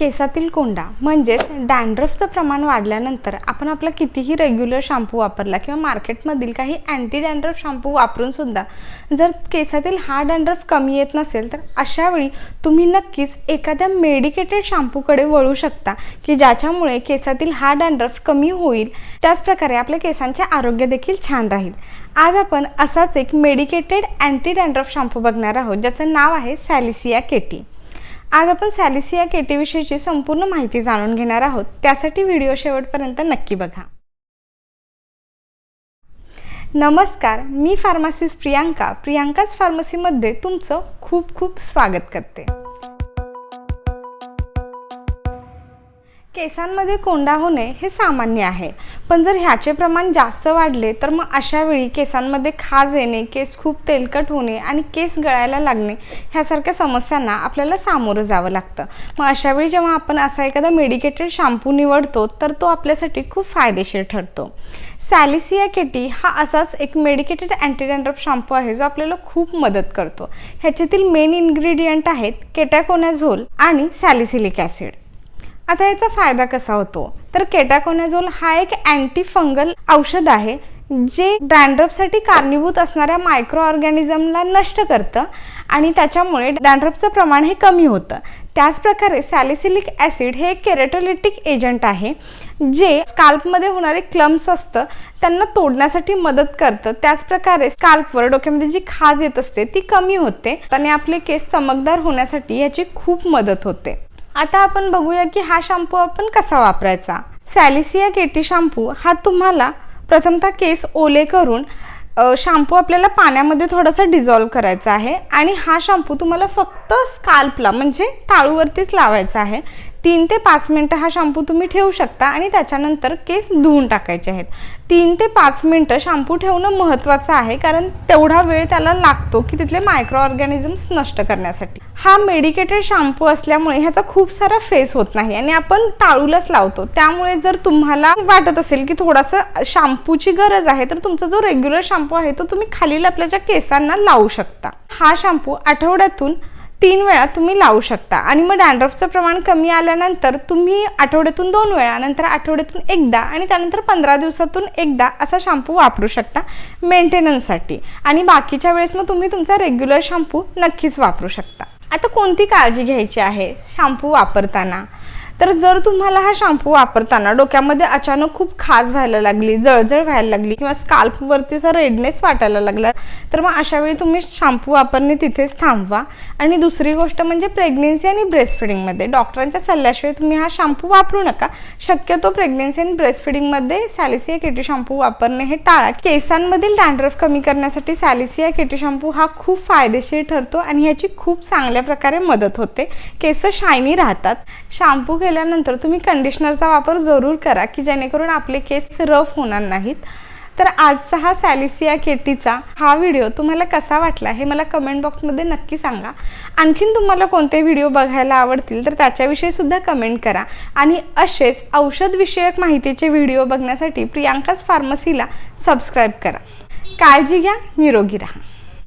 केसातील कोंडा म्हणजेच डॅन्ड्रफचं प्रमाण वाढल्यानंतर आपण आपला कितीही रेग्युलर शॅम्पू वापरला किंवा मार्केटमधील काही अँटी डॅन्ड्रफ शॅम्पू वापरून सुद्धा जर केसातील हा डॅन्ड्रफ कमी येत नसेल तर अशावेळी तुम्ही नक्कीच एखाद्या मेडिकेटेड शॅम्पूकडे वळू शकता की ज्याच्यामुळे केसातील हा डॅन्ड्रफ कमी होईल. त्याचप्रकारे आपल्या केसांचे आरोग्य देखील छान राहील. आज आपण असाच एक मेडिकेटेड अँटी डॅन्ड्रफ शॅम्पू बघणार आहोत ज्याचं नाव आहे सॅलिसिया केटी आज आपण सॅलिसिया केटीविषयीची संपूर्ण माहिती जाणून घेणार आहोत. त्यासाठी व्हिडिओ शेवटपर्यंत नक्की बघा. नमस्कार मी फार्मासिस्ट प्रियांका. प्रियांकाच फार्मसीमध्ये तुमचं खूप खूप स्वागत करते. केसांमध्ये कोंडा होणे हे सामान्य आहे. पण जर ह्याचे प्रमाण जास्त वाढले तर मग अशा वेळी केसांमध्ये खाज येणे केस खूप तेलकट होणे आणि केस गळायला लागणे ह्यासारख्या समस्यांना आपल्याला सामोरं जावं लागतं. मग अशा वेळी जेव्हा आपण असा एखादा मेडिकेटेड शॅम्पू निवडतो तर तो आपल्यासाठी खूप फायदेशीर ठरतो. सॅलिसिया केटी हा असाच एक मेडिकेटेड अँटीडॅन्ड्रफ शॅम्पू आहे जो आपल्याला खूप मदत करतो. ह्याच्यातील मेन इन्ग्रेडियंट आहेत केटॅकोनाझोल आणि सॅलिसिलिक ॲसिड आता याचा फायदा कसा होतो? तर केटाकोनेझोल हा एक अँटी फंगल औषध आहे जे डॅन्ड्रफसाठी कारणीभूत असणाऱ्या मायक्रो ऑर्गॅनिझमला नष्ट करतं आणि त्याच्यामुळे डॅन्ड्रपचं प्रमाण हे कमी होतं. त्याचप्रकारे सॅलिसिलिक ॲसिड हे एक केरेटोलिटिक एजंट आहे जे स्काल्पमध्ये होणारे क्लम्स असतं त्यांना तोडण्यासाठी मदत करतं. त्याचप्रकारे स्काल्पवर डोक्यामध्ये जी खाज येत असते ती कमी होते आणि आपले केस चमकदार होण्यासाठी याची खूप मदत होते. आता आपण बघूया की हा शॅम्पू आपण कसा वापरायचा. सॅलिसिया केटी शॅम्पू हा तुम्हाला प्रथमतः केस ओले करून शॅम्पू आपल्याला पाण्यामध्ये थोडासा डिझॉल्व करायचा आहे आणि हा शॅम्पू तुम्हाला फक्त स्काल्पला म्हणजे टाळूवरतीच लावायचा आहे. तीन ते पाच मिनटं हा शॅम्पू तुम्ही ठेवू शकता आणि त्याच्यानंतर केस धुवून टाकायचे आहेत. तीन ते पाच मिनटं शॅम्पू ठेवणं महत्त्वाचं आहे कारण तेवढा वेळ त्याला लागतो की तिथले मायक्रो ऑर्गॅनिझम्स नष्ट करण्यासाठी. हा मेडिकेटेड शॅम्पू असल्यामुळे ह्याचा खूप सारा फेस होत नाही आणि आपण टाळूलाच लावतो. त्यामुळे जर तुम्हाला वाटत असेल की थोडासा शॅम्पूची गरज आहे तर तुमचा जो रेग्युलर शॅम्पू आहे तो तुम्ही खालील आपल्याच्या केसांना लावू शकता. हा शॅम्पू आठवड्यातून तीन वेळा तुम्ही लावू शकता. आणि मग डॅन्ड्रफचं प्रमाण कमी आल्यानंतर तुम्ही आठवड्यातून दोन वेळा नंतर आठवड्यातून एकदा आणि त्यानंतर पंधरा दिवसातून एकदा असा शॅम्पू वापरू शकता मेंटेनन्ससाठी आणि बाकीच्या वेळेस मग तुम्ही तुमचा रेग्युलर शॅम्पू नक्कीच वापरू शकता. आता कोणती काळजी घ्यायची आहे शॅम्पू वापरताना? तर जर तुम्हाला हा शॅम्पू वापरताना डोक्यामध्ये अचानक खूप खाज व्हायला लागली जळजळ व्हायला लागली किंवा स्काल्पवरतीचा रेडनेस वाटायला लागला तर मग अशा वेळी तुम्ही शॅम्पू वापरणे तिथेच थांबवा. आणि दुसरी गोष्ट म्हणजे प्रेग्नेन्सी आणि ब्रेस्टफिडिंगमध्ये डॉक्टरांच्या सल्ल्याशिवाय तुम्ही हा शॅम्पू वापरू नका. शक्यतो प्रेग्नेन्सी आणि ब्रेस्टफिडिंगमध्ये सॅलिसिया केटी शॅम्पू वापरणे हे टाळा. केसांमधील डॅन्ड्रफ कमी करण्यासाठी सॅलिसिया केटी शॅम्पू हा खूप फायदेशीर ठरतो आणि ह्याची खूप चांगल्या प्रकारे मदत होते. केस शायनी राहतात. शॅम्पू केल्यानंतर तुम्ही कंडिशनरचा वापर जरूर करा की जेणेकरून आपले केस रफ होणार नाहीत. तर आजचा हा सॅलिसिया केटीचा हा व्हिडिओ तुम्हाला कसा वाटला हे मला कमेंट बॉक्समध्ये नक्की सांगा. आणखीन तुम्हाला कोणते व्हिडिओ बघायला आवडतील तर त्याच्याविषयी सुद्धा कमेंट करा. आणि असेच औषधविषयक माहितीचे व्हिडिओ बघण्यासाठी प्रियांकाच फार्मसीला सबस्क्राईब करा. काळजी घ्या निरोगी राहा.